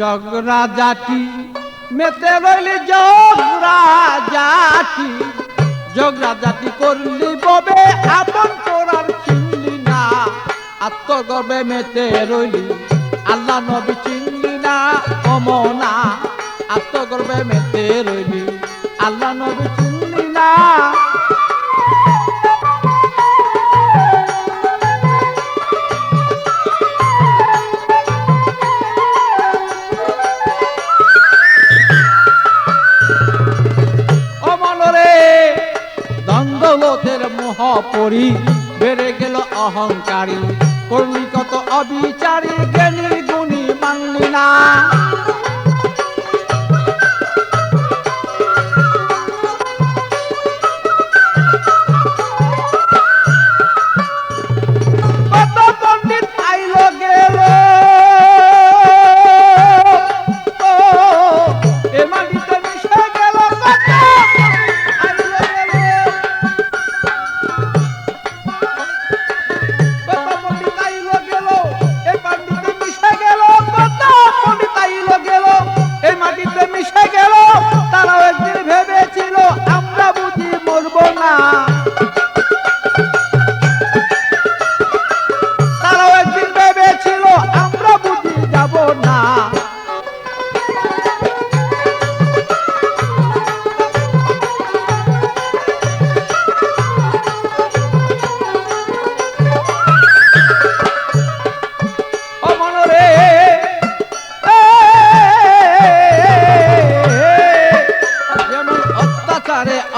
জগরা জাতি মেতে রইলি জগরা জাতি জগরা জাতি করলি ববে, আপন করার চিনলি না। আত্মগর্বে মেতে রইলি, আল্লাহ নবী চিনলি না, অমনা। আত্মগর্বে মেতে রইলি, আল্লাহ নবী চিনলি না। পরি বেড়ে গেল অহংকারী। কর্মী কত অবিচারী জ্ঞানী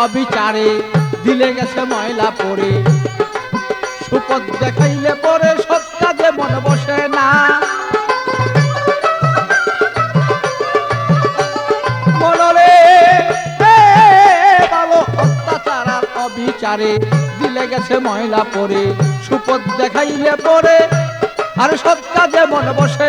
অবিচারে দিলে গেছে ময়লা পড়ে। সুপদ দেখাইলে পরে সৎ কাজে মন বসে না। মনরে দিলে গেছে ময়লা পরে সুপদ দেখাইলে পরে আর সৎ কাজে মন বসে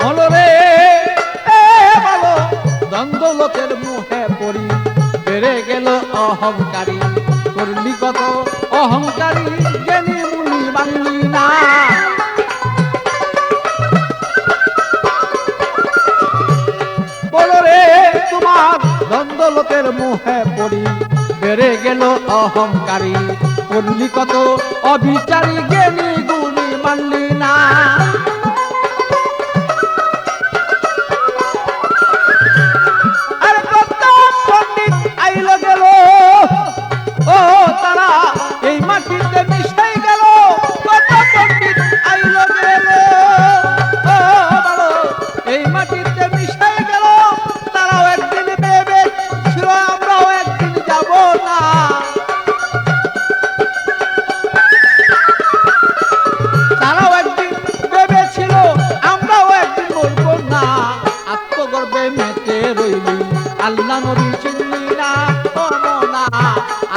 বলরে এ বলো পড়ি বেড়ে গেল অহংকারী। কত অহংকারী জ্ঞানী মুনি বাংলি না। বেড়ে গেল অহংকারী। করলি কত অবিচারী জ্ঞানী গুণী মানলি না। মেতে রইলি। আল্লাহ নবী চিনলি না কোনো না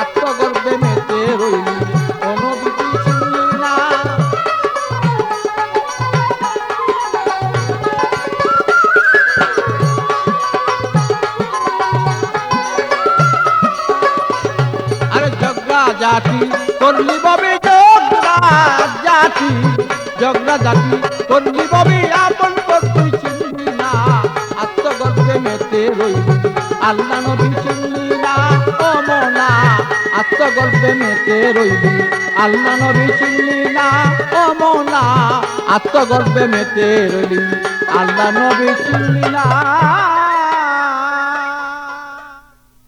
আত্মগর্বে মেতে রইলি। কোনো বিধি চিনলি জাতি, করলি ববি জগরা জাতি। জগরা জাতি, করলি ববি আপন রইলি। আল্লাহ নবী চিনলি না ও আত্মগর্বে মেতে রইলি। আল্লাহ নবী চিনলি না ও মেতে রইলি। আল্লাহ নবী চিনলি